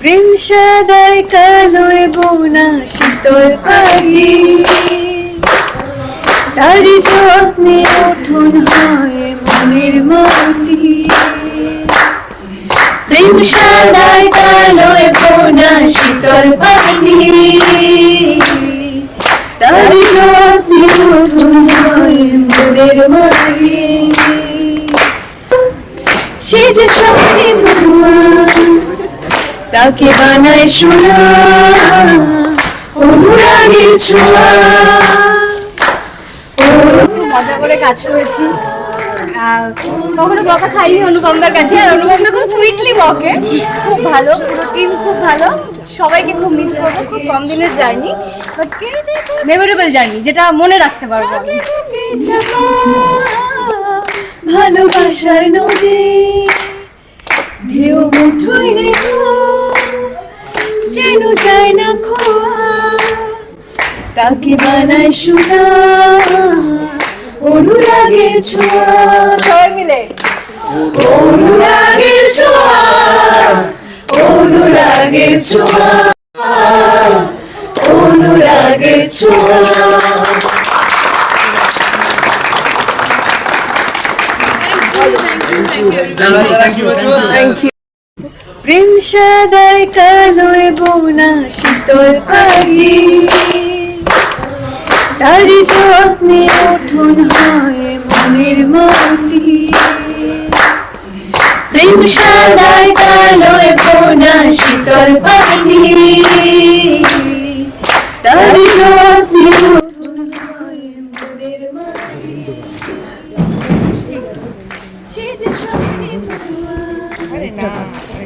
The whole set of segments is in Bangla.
প্রেম সাদায় কালোয় বোনা শীতল পাহি তারি যত্নে উঠুন হয় মনের মাটি। প্রেম সাদায় কালোয় বোনা শীতল পাখি। তারি যত্নে উঠুন হয় মনের মাটি। সে যে স্বপ্নে ধোঁয়া তাকে বানায় সোনা অনুরাগের ছোঁয়া মজা করে কাজ করেছি। কখনো বকা খাইনি অনুপমদার কাছে। আর অনুপমদা খুব সুইটলি বকে। খুব ভালো পুরো টিম খুব ভালো। সবাইকে খুব মিস করব খুব কম দিনের জার্নি বাট মেমোরেবল জার্নি যেটা মনে রাখতে পারব আমি। ভালোবাসার নদী ঢেউ মুঠোয় রেখো যেন যায় না খোয়া। তাকে বানায় সোনা অনুরাগের ছোঁয়া। সবাই মিলে। অনুরাগের ছোঁয়া। অনুরাগের ছোঁয়া। অনুরাগের ছোঁয়া। প্রেম সাদায় কালোয় বোনা শীতল পাহি তারি যত্নে উঠুন হয় মনের মাটি প্রেম সাদায় কালোয় বোনা শীতল পাখি। তারি যত্নে উঠুন হয়।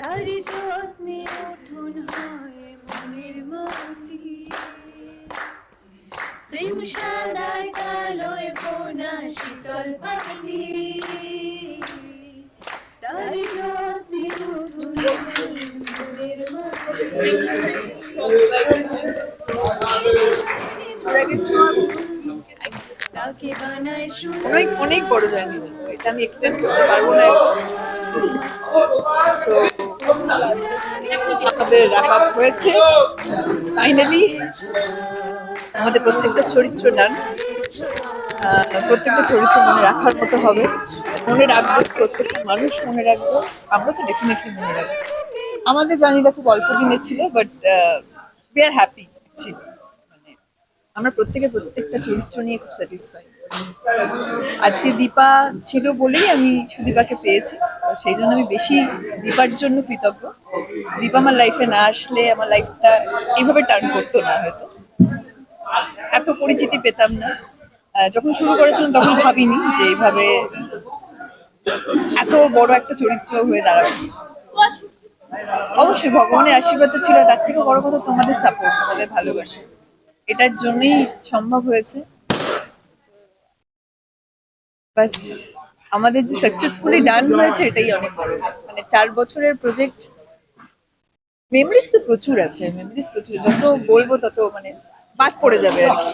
তারি যত্নে উঠুন হয় মনের মাটি প্রেম সাদায় কালোয় বোনা শীতল পাখি। তারি যত্নে উঠুন মনের মাটি অনেক অনেক বড় জার্নি ছিল এটা আমি এক্সপ্লেন করতে পারব না। আমাদের র্যাপ আপ হয়েছে। ফাইনালি আমাদের প্রত্যেকটা চরিত্র ডান প্রত্যেকটা চরিত্র মনে রাখার মতো হবে। মনে রাখব, প্রত্যেকটা মানুষ মনে রাখব। আমরা তো ডেফিনেটলি মনে রাখব। আমাদের জার্নিটা খুব অল্প দিনে ছিল বাট উই আর হ্যাপি ছিল মানে আমরা প্রত্যেকে প্রত্যেকটা চরিত্র নিয়ে খুব স্যাটিসফাই আজকে দীপা ছিল বলেই আমি সুদীপাকে পেয়েছি। সেই জন্য আমি বেশি দীপার জন্য কৃতজ্ঞ। দীপা আমার লাইফে না আসলে আমার লাইফটা এইভাবে টার্ন করতো না হয়তো। এত পরিচিতি পেতাম না। যখন শুরু করেছিলাম তখন ভাবিনি যে এইভাবে এত বড় একটা চরিত্র হয়ে দাঁড়াবে। অবশ্যই ভগবানের আশীর্বাদ ছিল, তার থেকে বড় কথা তোমাদের সাপোর্ট তোমাদের ভালোবাসা। এটার জন্যই সম্ভব হয়েছে। বাস, আমাদের যে সাকসেসফুলি ডান হয়েছে এটাই অনেক বড়। মানে চার বছরের প্রজেক্ট মেমোরিজ তো প্রচুর আছে মেমোরিজ প্রচুর। যত বলব তত মানে বাদ পড়ে যাবে আর কি।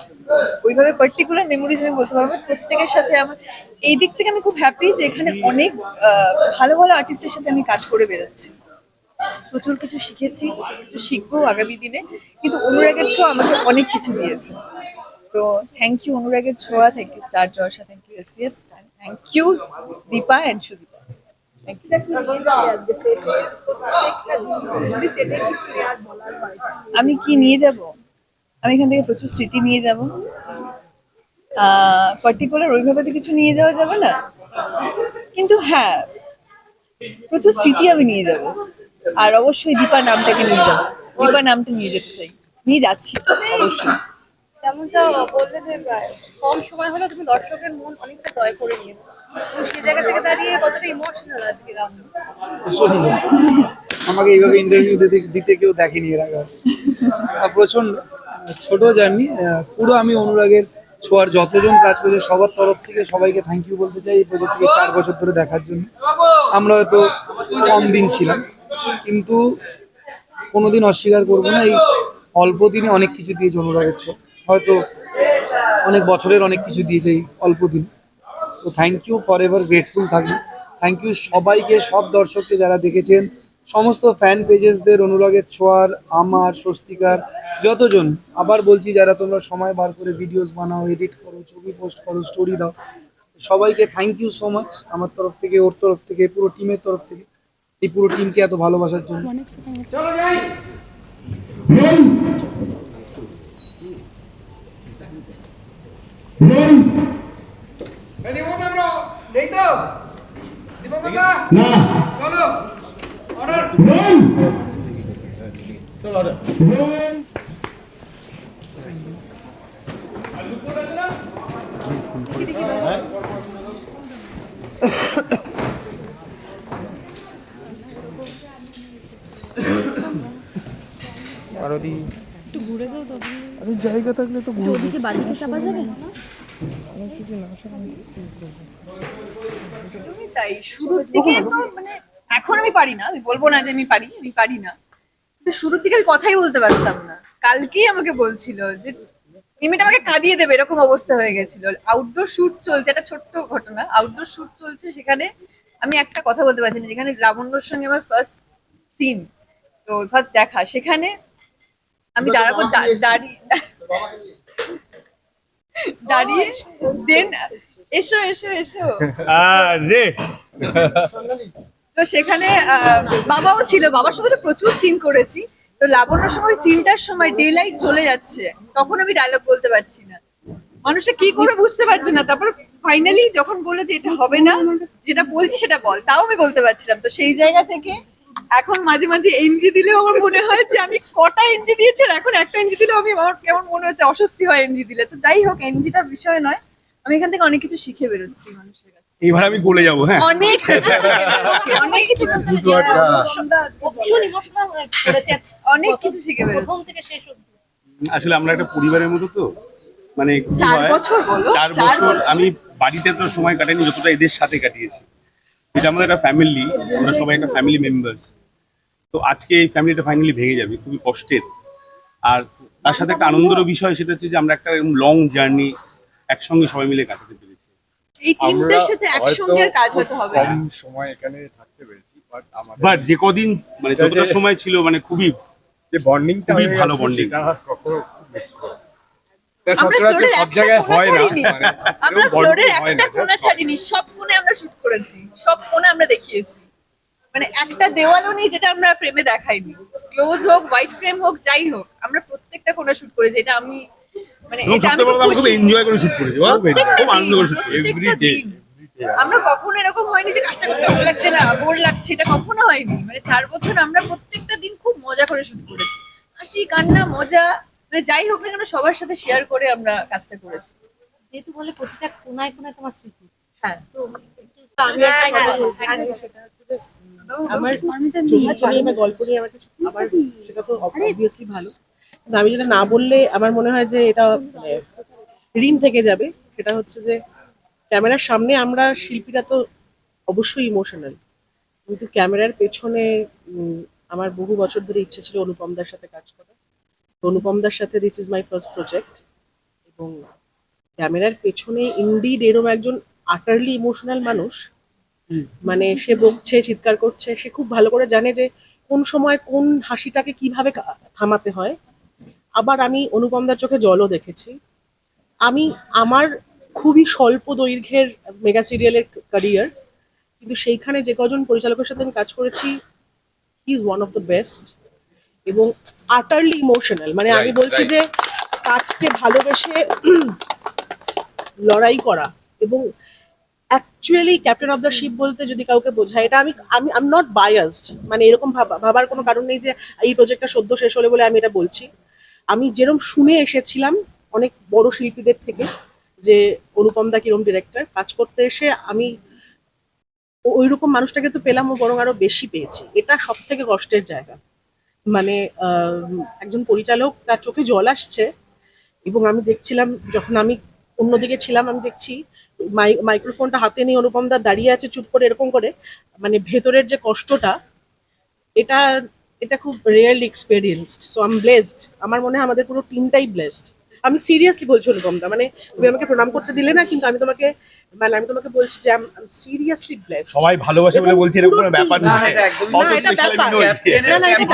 ওইভাবে পার্টিকুলার মেমোরিজ আমি বলতে পারব প্রত্যেকের সাথে আমার, এই দিক থেকে আমি খুব হ্যাপি যে এখানে অনেক ভালো ভালো আর্টিস্টের সাথে আমি কাজ করে বেরোচ্ছি। প্রচুর কিছু শিখেছি, প্রচুর কিছু শিখব আগামী দিনে। কিন্তু অনুরাগের ছোঁয়া আমাকে অনেক কিছু দিয়েছে। তো থ্যাংক ইউ অনুরাগের ছোঁয়া thank you star জয়সা thank you SPF thank you Dipa and Sudipa আমি কি নিয়ে যাব? আমি এখান থেকে প্রচুর স্মৃতি নিয়ে যাব। পার্টিকুলার ওইভাবে তো কিছু নিয়ে যাওয়া যাবে না। কিন্তু হ্যাঁ প্রচুর স্মৃতি আমি নিয়ে যাব। আর অবশ্যই দীপা নামটাকে নিয়ে যাব। দীপা নামটা নিয়ে যেতে চাই। নিয়ে যাচ্ছি, অবশ্যই। যেমনটা বললে যে কম সময় হলেও তুমি দর্শকের মন অনেকটা জয় করে নিয়েছো। সেই জায়গা থেকে দাঁড়িয়ে কতটা ইমোশনাল আজকে রাহুল? আমাকে এইভাবে ইন্টারভিউ দিতে দিতে কেউ দেখেনি এর আগে। প্রচণ্ড ছোট জার্নি পুরো আমি অনুরাগের ছোঁয়ার যতজন কাজ করেছে, সবার তরফ থেকে সবাইকে থ্যাংক ইউ বলতে চাই এই প্রজেক্টকে চার বছর ধরে দেখার জন্য। আমরা হয়তো কম দিন ছিলাম, কিন্তু কোনোদিন অস্বীকার করব না। এই অল্প দিনে অনেক কিছু দিয়েছে অনুরাগের ছোঁয়া। হয়তো অনেক বছরের অনেক কিছু দিয়েছে এই অল্প দিন। তো thank you for ever grateful থাকবে। থ্যাংক ইউ সবাইকে সব দর্শককে যারা দেখেছেন সমস্ত ফ্যান পেজেসদের অনুরাগের ছোঁয়ার আমার স্বস্তিকার যতজন আবার বলছি যারা তোমরা সময় বার করে ভিডিওস বানাও এডিট করো ছবি পোস্ট করো স্টোরি দাও সবাইকে থ্যাংক ইউ সো মাচ আমার তরফ থেকে ওর তরফ থেকে পুরো টিমের তরফ থেকে এই পুরো টিমকে এত ভালোবাসার জন্য। Gol! mana bro! Dito! Di mana punta? Nah. Solo! Order! Gol! Solo order! Gol! Parodi. নেই তো দীপঙ্করদা না চলো অর্ডার একদমই তাই শুরুর দিকে তো মানে এখন আমি পারি না আমি বলব না যে আমি পারি আমি পারি না। কিন্তু শুরুর দিকে আমি কথাই বলতে পারতাম না। কালকেই আমাকে বলছিল যে মিমিটা আমাকে কাঁদিয়ে দেবে এরকম অবস্থা হয়ে গেছিল। আউটডোর শুট চলছে একটা ছোট্ট ঘটনা। আউটডোর শুট চলছে সেখানে আমি একটা কথা বলতে পারছি না যেখানে লাবণ্যর সঙ্গে আমার ফার্স্ট সিন তো ফার্স্ট দেখা। সেখানে আমি দাঁড়াবো দাঁড়িয়ে। দাঁড়িয়ে দেন এসো এসো এসো। আরে তো সেখানে আহ, বাবাও ছিল। বাবার সঙ্গে তো প্রচুর সিন করেছি। তো লাবণ্যর সময় সিনটার সময় ডে লাইট চলে যাচ্ছে। তখন আমি ডায়লগ বলতে পারছি না। মানুষে কি করে বুঝতে পারছে না। তারপর ফাইনালি যখন বলল যে এটা হবে না যেটা বলছি সেটা বল। তাও আমি বলতে পারছিলাম। তো সেই জায়গা থেকে এখন মাঝে মাঝে এনজি দিলেও আমার মনে হয় যে আমি কটা এনজি দিয়েছি আর এখন একটা এনজি দিলেও আমি আমার কেমন মনে হচ্ছে অস্বস্তি হয় এনজি দিলে। তো যাই হোক এনজিটা বিষয় নয়। আমি এখান থেকে অনেক কিছু শিখে বেরোচ্ছি মানুষের কাছে। এবার আমি গলে যাব হ্যাঁ? অনেক কিছু শিখে বেরোচ্ছি, অনেক কিছু অনেক কিছু শিখে বেরোচ্ছি। আসলে আমরা একটা পরিবারের মতো তো মানে চার বছর চার চার বছর বছর। আমি বাড়িতে তো সময় কাটাইনি যতটা এদের সাথে কাটিয়েছি। এটা আমাদের একটা ফ্যামিলি আমরা সবাই একটা ফ্যামিলি মেম্বার্স তো আজকে এই ফ্যামিলিটা ফাইনালি ভেঙে যাবে খুবই কষ্টের। আর তার সাথে একটা আনন্দেরও বিষয় সেটা হচ্ছে যে আমরা একটা লং জার্নি একসঙ্গে সবাই মিলে কাটাতে পেরেছি। এই টিমটার সাথে একসঙ্গে কাজ হতে হবে কম সময় এখানে থাকতে পেরেছি বাট আমাদের বাট যে কদিন মানে যতটা সময় ছিল মানে খুবই যে বন্ডিংটা খুবই ভালো। কখনো মিস সব জায়গায় হয় না। মানে আমরা ফ্লোরের একটা কোণা ছাড়িনি সব কোণে আমরা শুট করেছি সব কোণে আমরা দেখিয়েছি। মানে একটা দেওয়ালও নেই যেটা আমরা ফ্রেমে দেখাইনি। ক্লোজ হোক হোয়াইট ফ্রেম হোক যাই হোক আমরা প্রত্যেকটা কোণে শুট করেছি এটা আমি মানে এটা আমি আমরা খুব এনজয় করে শুট করেছি খুব আনন্দ করে শুট করেছি এভরি প্রত্যেকটা ডে দিন। আমরা কখনো এরকম হয়নি যে কাজটা করতে ভালো লাগছে না বোর লাগছে এটা কখনো হয়নি। মানে চার বছর আমরা প্রত্যেকটা দিন খুব মজা করে শুট করেছি। হাসি কান্না মজা মানে যাই হোক না কেন সবার সাথে শেয়ার করে আমরা কাজটা করেছি। যেহেতু বলে প্রতিটা কোনায় কোনায় তোমার স্মৃতি। হ্যাঁ। আমি চাই। আমার যদি আমি গল্প নিয়ে আমার কিছু আবার সেটা তো অবভিয়াসলি ভালো। কিন্তু আমি যেটা না বললে আমার মনে হয় যে এটা মানে ঋণ থেকে যাবে। সেটা হচ্ছে যে ক্যামেরার সামনে আমরা শিল্পীরা তো অবশ্যই ইমোশনাল কিন্তু ক্যামেরার পেছনে আমার বহু বছর ধরে ইচ্ছে ছিল অনুপম দার সাথে কাজ করা। তো অনুপম দার সাথে this is my first project এবং ক্যামেরার পেছনে ইন্ডিড এরম একজন আটারলি ইমোশনাল মানুষ। মানে সে বকছে চিৎকার করছে সে খুব ভালো করে জানে যে কোন সময় কোন হাসিটাকে কীভাবে কা- থামাতে হয়। আবার আমি অনুপমদার চোখে জলও দেখেছি। আমি আমার খুবই স্বল্প দৈর্ঘ্যের মেগা সিরিয়ালের ক্যারিয়ার কিন্তু সেইখানে যে কজন পরিচালকের সাথে আমি কাজ করেছি he is one of the best এবং আটারলি ইমোশনাল মানে আমি বলছি যে কাজকে ভালোবেসে লড়াই করা এবং actually captain of the ship বলতে যদি কাউকে বোঝায়, এটা আমি আমি আম নট বায়াসড মানে এরকম ভাবা- ভাবার কোনো কারণ নেই যে এই প্রজেক্টটা সদ্য শেষ হলে বলে আমি এটা বলছি। আমি যেরকম শুনে এসেছিলাম অনেক বড় শিল্পীদের থেকে যে অনুপম দা কিরম ডিরেক্টর কাজ করতে এসে আমি ওই রকম মানুষটাকে তো পেলাম ও বরং আরও বেশি পেয়েছি। এটা সব থেকে কষ্টের জায়গা। মানে একজন পরিচালক, তার চোখে জল আসছে এবং আমি দেখছিলাম, যখন আমি অন্যদিকে ছিলাম, আমি দেখছি মাইক্রোফোনটা হাতে নিয়ে অনুপম দা দাঁড়িয়ে আছে চুপ করে এরকম করে মানে ভেতরের যে কষ্টটা এটা এটা খুব really experienced. So am blessed আমার মনে হয় আমাদের পুরো টিমটাই ব্লেসড আমি সিরিয়াসলি বলছি অনুপম দা মানে তুমি আমাকে প্রণাম করতে দিলে না কিন্তু আমি তোমাকে মানে আমি তোমাকে বলছি যে আম সিরিয়াসলি ব্লেসড সবাই ভালোবাসে বলে বলছি এরকম কোনো ব্যাপার না, এটা একদমই অত না, এটা ব্যাপার। না, না, এটা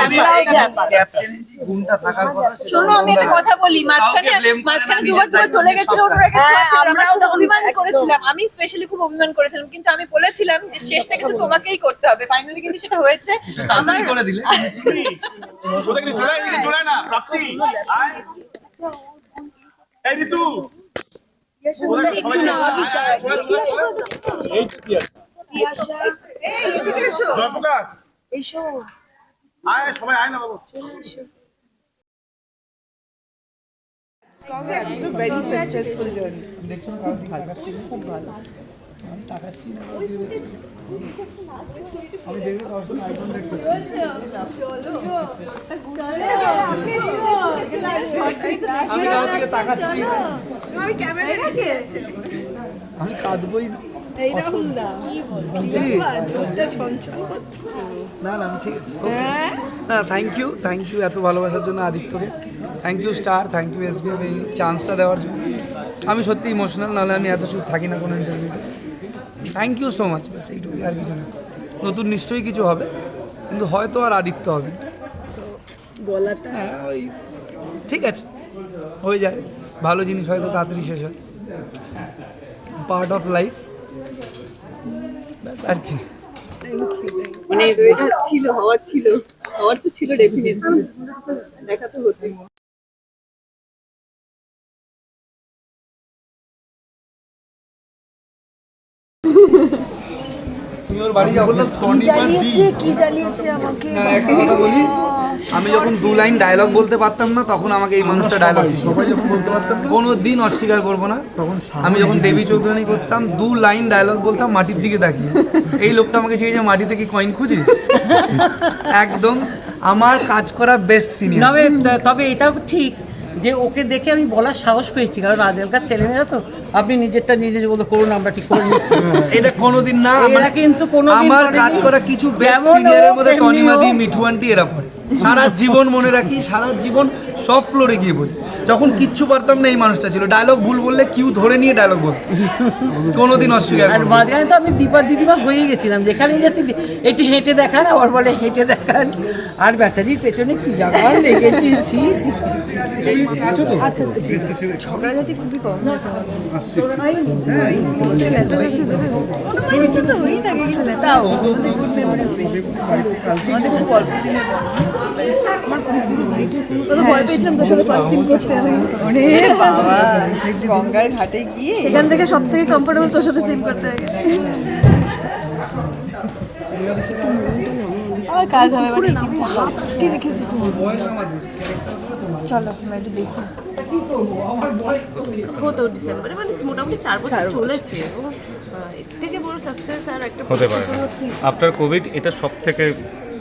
ব্যাপার। গুণটা থাকার কথা শোনো আমি একটা কথা বলি মাঝখানে মাঝখানে দুবার দুবার চলে গেছিল সব অনুরাগের হ্যাঁ, আমরাও আমরাও তো অভিমান করেছিলাম। আমি স্পেশালি খুব অভিমান করেছিলাম কিন্তু আমি বলেছিলাম যে শেষটা কিন্তু তোমাকেই করতে হবে। ফাইনালি কিন্তু সেটা হয়েছে। আমার করে দিলে? ওটা কিন্তু আয়, না এই ঋতু। সবাই আয়, ভেরি সাকসেসফুল জার্নি? খুব ভালো আমি তাকাচ্ছি না আমি দেখব কারোর সঙ্গে আইকন দেখতে আমি কারোর দিকে তাকাচ্ছি না। আমি কাঁদবই না না না আমি ঠিক আছে না থ্যাংক ইউ থ্যাংক ইউ এত ভালোবাসার জন্য আদিত্যকে thank you star thank you S এই চান্সটা দেওয়ার জন্য। আমি সত্যি ইমোশনাল নাহলে আমি এত চুপ থাকি না কোনো ইন্টারভিউতে থ্যাংক ইউ সো মাচ ব্যাস এইটুকুই আর কিছু না। নতুন নিশ্চয়ই কিছু হবে কিন্তু হয়তো আর আদিত্য হবে না। গলাটা? হ্যাঁ ওই ঠিক আছে হয়ে যায়। ভালো জিনিস হয়তো তাড়াতাড়ি শেষ হয়। পার্ট অফ লাইফ ব্যাস আর কি। মানে এটা ছিল হওয়ার ছিল হওয়ার তো ছিল ডেফিনেটলি দেখা তো হতোই। বাড়ি যাও জ্বালিয়েছে কি জ্বালিয়েছে আমাকে? না একটা কথা বলি আমি যখন দু লাইন ডায়লগ বলতে পারতাম না তখন আমাকে এই মানুষটা ডায়লগ সবাই যখন বলতে পারতাম কোনো দিন অস্বীকার করব না। তখন আমি যখন দেবী চৌধুরানী করতাম দু লাইন ডায়লগ বলতাম মাটির দিকে তাকিয়ে। এই লোকটা আমাকে শিখেছে মাটি থেকে কয়েন খুঁজিস? একদম আমার কাজ করা বেস্ট সিনিয়র তবে তবে এটাও ঠিক। যে ওকে দেখে আমি বলার সাহস পেয়েছি কারণ আজকালকার ছেলেমেয়েরা তো আপনি নিজেরটা নিজে বলে করুন আমরা ঠিক করে নিচ্ছি। এটা কোনোদিন না আমরা কিন্তু কোনো আমার কাজ করা কিছু বেস্ট এর সিনিয়রের মধ্যে তেমনি টনি মাদি মিঠু আন্টি এরা পড়ে সারা জীবন মনে রাখি সারা জীবন সব ফ্লোরে গিয়ে বলি। যখন কিচ্ছু পারতাম না এই মানুষটা ছিল। ডায়লগ ভুল বললে কিউ ধরে নিয়ে ডায়লগ বলতো। কোনোদিন অস্বীকার আর মাঝখানে তো আমি দীপার দিদিমা হয়ে গেছিলাম। যেখানে যাচ্ছি একটু হেঁটে দেখান আবার বলে হেঁটে দেখান আর বেচারির পেছনে কি জায়গা লেগেছি? ছি ছি ছি, ছি, ছি। আচ্ছা ঝগড়াঝাটি খুবই কম। হয়েছে আমাদের। হয়নি, হয়নি। ছেলেটা হচ্ছে যে, কোনো কিছু তো হয়েই থাকে তাও। আমাদের খুব অল্প দিনের গঙ্গার ঘাটে গিয়ে সেখান থেকে সব থেকে কমফোর্টেবল তোর সাথে সিন করতে হয়ে গেছে। আমার কাজ হবে মানে কি রেখেছি চলো আমরা একটু দেখি। হতো ডিসেম্বরে মানে মোটামুটি চার বছর চলেছে। থেকে বড় সাকসেস আর একটা হতে পারে। আফটার কোভিড এটা সব থেকে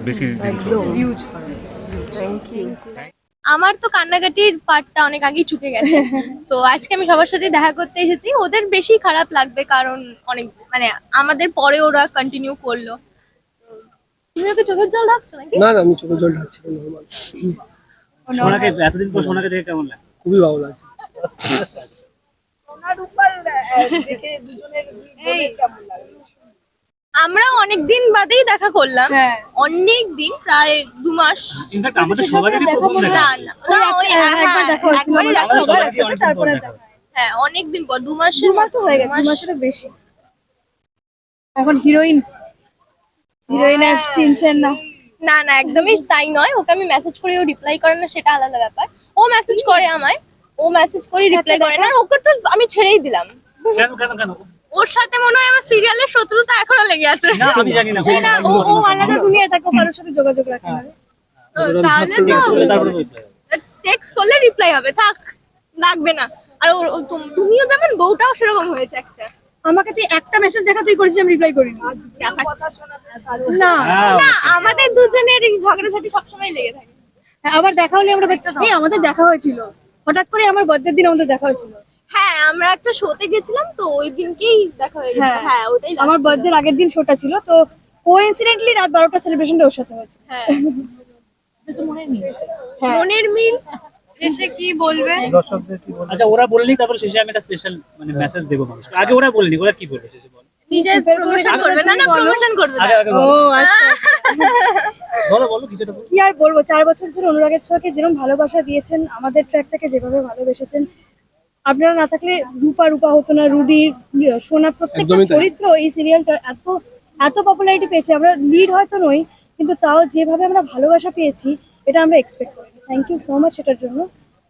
বেশি দিন চলছে হিউজ ফর থ্যাংক ইউ আমার তো কান্নাকাটির পার্টটা অনেক আগেই চুকে গেছে। তো আজকে আমি সবার সাথে দেখা করতে এসেছি। ওদের বেশি খারাপ লাগবে কারণ অনেক মানে আমাদের পরে ওরা কন্টিনিউ করল। তুমি ওকে চোখের জল রাখছো নাকি? না না আমি চোখে জল ঢাকছি না নর্মাল সোনাকে এতদিন পর সোনাকে দেখে কেমন লাগে? খুবই ভালো লাগছে। এই, আমরাও অনেক দিন বাদেই দেখা করলাম। হ্যাঁ। অনেক দিন প্রায় দু মাস। ইনফ্যাক্ট আমাদের সবারই প্রথম না দেখা। না না, ওই হ্যাঁ, একবার দেখা দেখা তারপরে হ্যাঁ অনেক দিন পর দু মাস দু মাস হয়ে গেছে দু মাসেরও বেশি। এখন হিরোইন। হিরোইন আর চিনছেন না? না না একদমই তাই নয়। ওকে আমি মেসেজ করি ও রিপ্লাই করে না সেটা আলাদা ব্যাপার। ও মেসেজ করে আমায়। ও মেসেজ করি রিপ্লাই করে না। ওকে তো আমি ছেড়েই দিলাম। কেন কেন কেন? ওর সাথে মনে হয় আমার সিরিয়ালের শত্রুতা এখনও লেগে আছে। না আমি জানি না না ও ও আলাদা দুনিয়া থাকে কারোর সাথে যোগাযোগ রাখে না। তাহলে তো টেক্সট করলে রিপ্লাই হবে থাক লাগবে না। আর ও- তুমিও যেমন বউটাও সেরকম হয়েছে একটা। আমাকে তুই একটা মেসেজ দেখা তুই করেছিস আমি রিপ্লাই করিনি। না না আমাদের দুজনের ঝগড়াঝাটি সবসময় লেগে থাকে। হ্যাঁ, আবার দেখা হলে আমরা আমাদের দেখা হয়েছিল। হঠাৎ করে আমার বার্থডে দিন আমাদের দেখা হয়েছিল। হ্যাঁ আমরা একটা শোতে গেছিলাম তো ওই দিনকেই দেখা হয়ে গেছে হ্যাঁ। হ্যাঁ ওটাই last আমার ছিল। বার্থডে আগের দিন শোটা ছিল তো কোইন্সিডেন্টলি রাত বারোটা সেলিব্রেশনটা ওর সাথে হয়েছে। হ্যাঁ। হ্যাঁ। মনের মিল শেষে কি বলবে? দর্শকদের কি বলব? আচ্ছা ওরা বললেই তারপর শেষে আমি একটা স্পেশাল মানে মেসেজ দেবো মানুষকে। আগে ওরা বলেনি ওরা কি বলবে শেষে বলো? নিজের প্রমোশন করবে না না প্রমোশন করবে আগে না? আগে ও বলো। আচ্ছা। বলো বলো কিছুটা বলো। কি আর বলব চার বছর ধরে অনুরাগের ছোঁয়াকে যেরকম ভালোবাসা দিয়েছেন আমাদের ট্র্যাকটাকে যেভাবে ভালোবেসেছেন আপনারা না থাকলে রূপা রূপা হতো না রুডি সোনা প্রত্যেকটা চরিত্র এই সিরিয়ালটা এত এত পপুলারিটি পেয়েছে। আমরা লিড হয়তো নই কিন্তু তাও যেভাবে আমরা ভালোবাসা পেয়েছি এটা আমরা এক্সপেক্ট করি থ্যাংক ইউ সো মাচ এটার জন্য।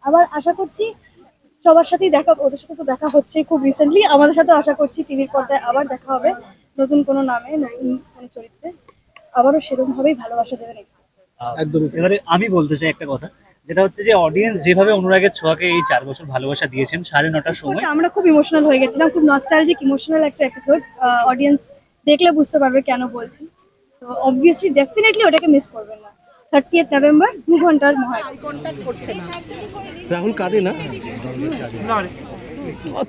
আবার আশা করছি সবার সাথেই দেখা ওদের সাথে তো দেখা হচ্ছে খুব রিসেন্টলি আমাদের সাথে আশা করছি টিভির পর্দায় আবার দেখা হবে নতুন কোনো নামে নতুন কোনো চরিত্রে। আবারও সেরকম ভাবেই ভালোবাসা দেবেন। একদমই এবারে আমি বলতে চাই একটা কথা। যেটা হচ্ছে যে অডিয়েন্স যেভাবে অনুরাগের ছোঁয়াকে এই চার বছর ভালোবাসা দিয়েছেন সাড়ে নটার সময়। আমরা খুব ইমোশনাল হয়ে গেছিলাম খুব নস্টালজিক ইমোশনাল একটা এপিসোড অডিয়েন্স দেখলে বুঝতে পারবে কেন বলছি। তো অবভিয়াসলি ডেফিনেটলি ওটাকে মিস করবেন না। থার্টিয়েথ নভেম্বর দু ঘণ্টার মহা রাহুল কাঁদে না?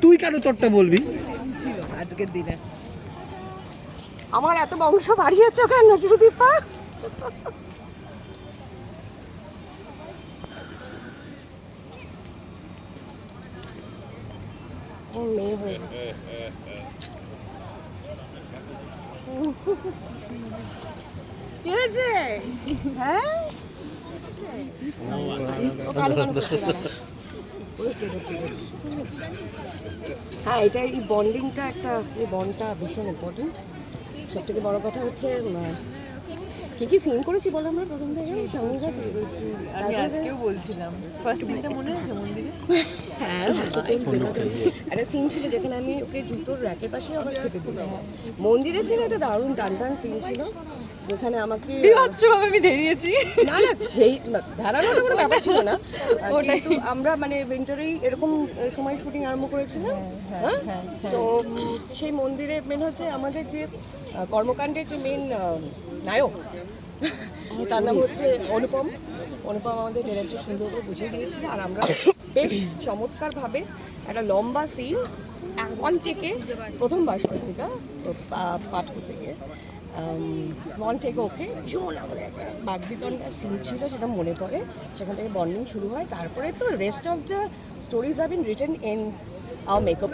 তুই কেন তোরটা বলবি? আজকের দিনে। আমার এত বংশ বাড়িয়েছ কেন সুদীপা? মেয়ে হয়ে হয়েছে? হ্যাঁ। হ্যাঁ এটা এই বন্ডিংটা একটা, এই বন্ডটা ভীষণ ইম্পর্টেন্ট সব থেকে বড় কথা হচ্ছে কি কি সিন করেছি বলো আমরা প্রথম থেকে? আমি আজকেও বলছিলাম। ফার্স্ট সিনটা মনে আছে মন্দিরে? হ্যাঁ একটা সিন ছিল যেখানে আমি ওকে জুতোর র্যাকের পাশে আবার খেতে দিলাম। মন্দিরে ছিল একটা দারুণ টান টান সিন ছিল যেখানে আমাকে বিভৎসভাবে আমি দাঁড়িয়েছি না না সেই ধারানোর কোনো ব্যাপার ছিল না। কিন্তু আমরা মানে উইন্টারেই এরকম সময় শুটিং আরম্ভ করেছিলাম। হ্যাঁ তো সেই মন্দিরে মেন হচ্ছে আমাদের যে কর্মকাণ্ডের যে মেন নায়ক তার নাম হচ্ছে অনুপম। অনুপম আমাদের ডিরেক্টর সুন্দর করে বুঝিয়ে দিয়েছিল। আর আমরা বেশ চমৎকারভাবে একটা লম্বা সিন ওয়ান থেকে প্রথমবার স্বস্তিকা পা- পাঠ করতে গিয়ে ওয়ান থেকে ওকে ভীষণ আমাদের একটা বাগবিতনটা সিন ছিল সেটা মনে পড়ে। সেখান থেকে বন্ডিং শুরু হয়। তারপরে তো rest of the stories have been written in makeup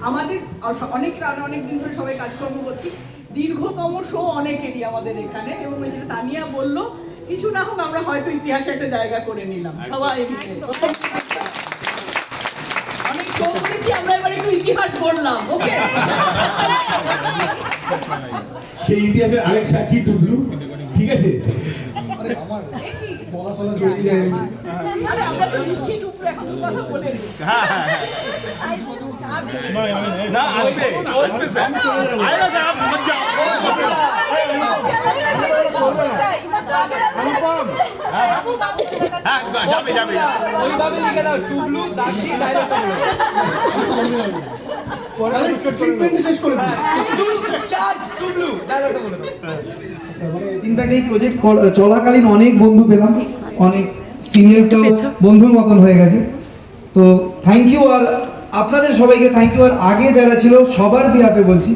আমাদের অনেক অনেক দিন ধরে সবাই কাজকর্ম করছি। দীর্ঘতম শো অনেকেরই আমাদের এখানে এবং ওই যেটা তানিয়া বলল কিছু না হোক আমরা হয়তো ইতিহাসে একটা জায়গা করে নিলাম। সবাই অনেক শো করেছি আমরা এবার একটু ইতিহাস করলাম ওকে সেই ইতিহাসের আরেক সাক্ষী টুকলু? ঠিক আছে? আরে আমরা। বলে নিই। যাবে যাবে ওইভাবে লিখে দাও টুবলু দাগি ডায়লগটা শেষ করে। চার্জ টুবলু বলে দাও। ইনফ্যাক্ট এই প্রজেক্ট চলাকালীন অনেক বন্ধু পেলাম অনেক সিনিয়র্স বন্ধুর মতন হয়ে গেছে। তো থ্যাংক ইউ আর আপনাদের সবাইকে থ্যাংক ইউ আর আগে যারা ছিল সবার বিহাফে বলছি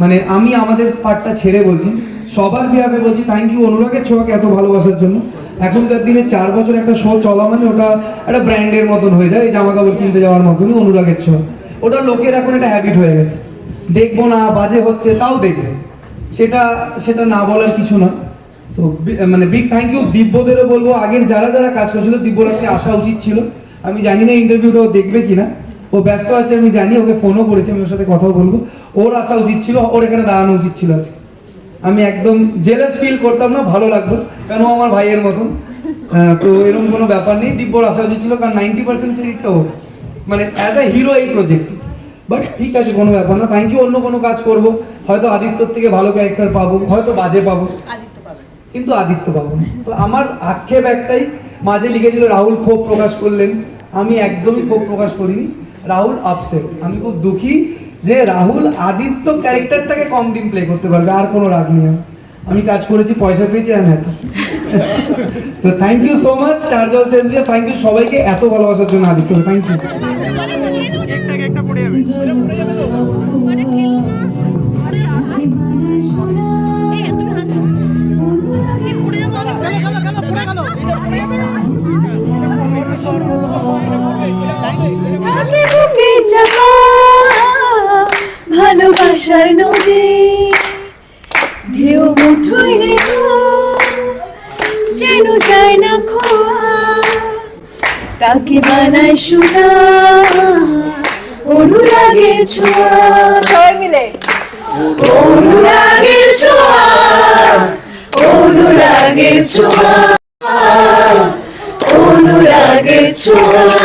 মানে আমি আমাদের পার্টটা ছেড়ে বলছি সবার বিহাফে বলছি থ্যাংক ইউ অনুরাগের ছোঁয়াকে এত ভালোবাসার জন্য। এখনকার দিনে চার বছর একটা শো চলা মানে ওটা একটা ব্র্যান্ডের মতন হয়ে যায় জামা কাপড় কিনতে যাওয়ার মতনই অনুরাগের ছোঁয়া। ওটা লোকের এখন একটা হ্যাবিট হয়ে গেছে। দেখব না বাজে হচ্ছে তাও দেখবে। সেটা সেটা না বলার কিছু না। তো মানে বিগ থ্যাংক ইউ দিব্যদেরও বলব আগের যারা যারা কাজ করছিল দিব্যর আজকে আসা উচিত ছিল। আমি জানি না ইন্টারভিউটা ও দেখবে কি না ও ব্যস্ত আছে আমি জানি ওকে ফোনও করেছি আমি ওর সাথে কথাও বলব। ওর আসা উচিত ছিল ওর এখানে দাঁড়ানো উচিত ছিল আজকে। আমি একদম জেলাস ফিল করতাম না ভালো লাগতো কেন আমার ভাইয়ের মতন। আহ, তো এরকম কোনো ব্যাপার নেই দিব্যর আসা উচিত ছিল কারণ নাইনটি পার্সেন্ট ক্রেডিটটা ওর। মানে অ্যাজ এ হিরো এই প্রজেক্ট বাট ঠিক আছে কোনো ব্যাপার না। থ্যাংক ইউ অন্য কোনো কাজ করব। হয়তো আদিত্যর থেকে ভালো ক্যারেক্টার পাবো হয়তো বাজে পাবো। কিন্তু আদিত্য পাবো না। তো আমার আক্ষেপ একটাই মাঝে লিখেছিল রাহুল ক্ষোভ প্রকাশ করলেন। আমি একদমই ক্ষোভ প্রকাশ করিনি। রাহুল আপসেট আমি খুব দুঃখী যে রাহুল আদিত্য ক্যারেক্টারটাকে কম দিন প্লে করতে পারবে আর কোনো রাগ নেই। আমি কাজ করেছি পয়সা পেয়েছি আমি হ্যাপি তো thank you so much star জল সেন্দ্রিয়া থ্যাংক ইউ সবাইকে এত ভালোবাসার জন্য আদিত্য থ্যাংক ইউ বুকে চাপা ভালোবাসার নদী ঢেউ মুঠোয় রেখো যেন যায় না খোয়া তাকে বানায় শোনা অনুরাগের ছোঁয়া। সবাই মিলে। অনুরাগের ছোঁয়া। অনুরাগের ছোঁয়া। অনুরাগের ছোঁয়া।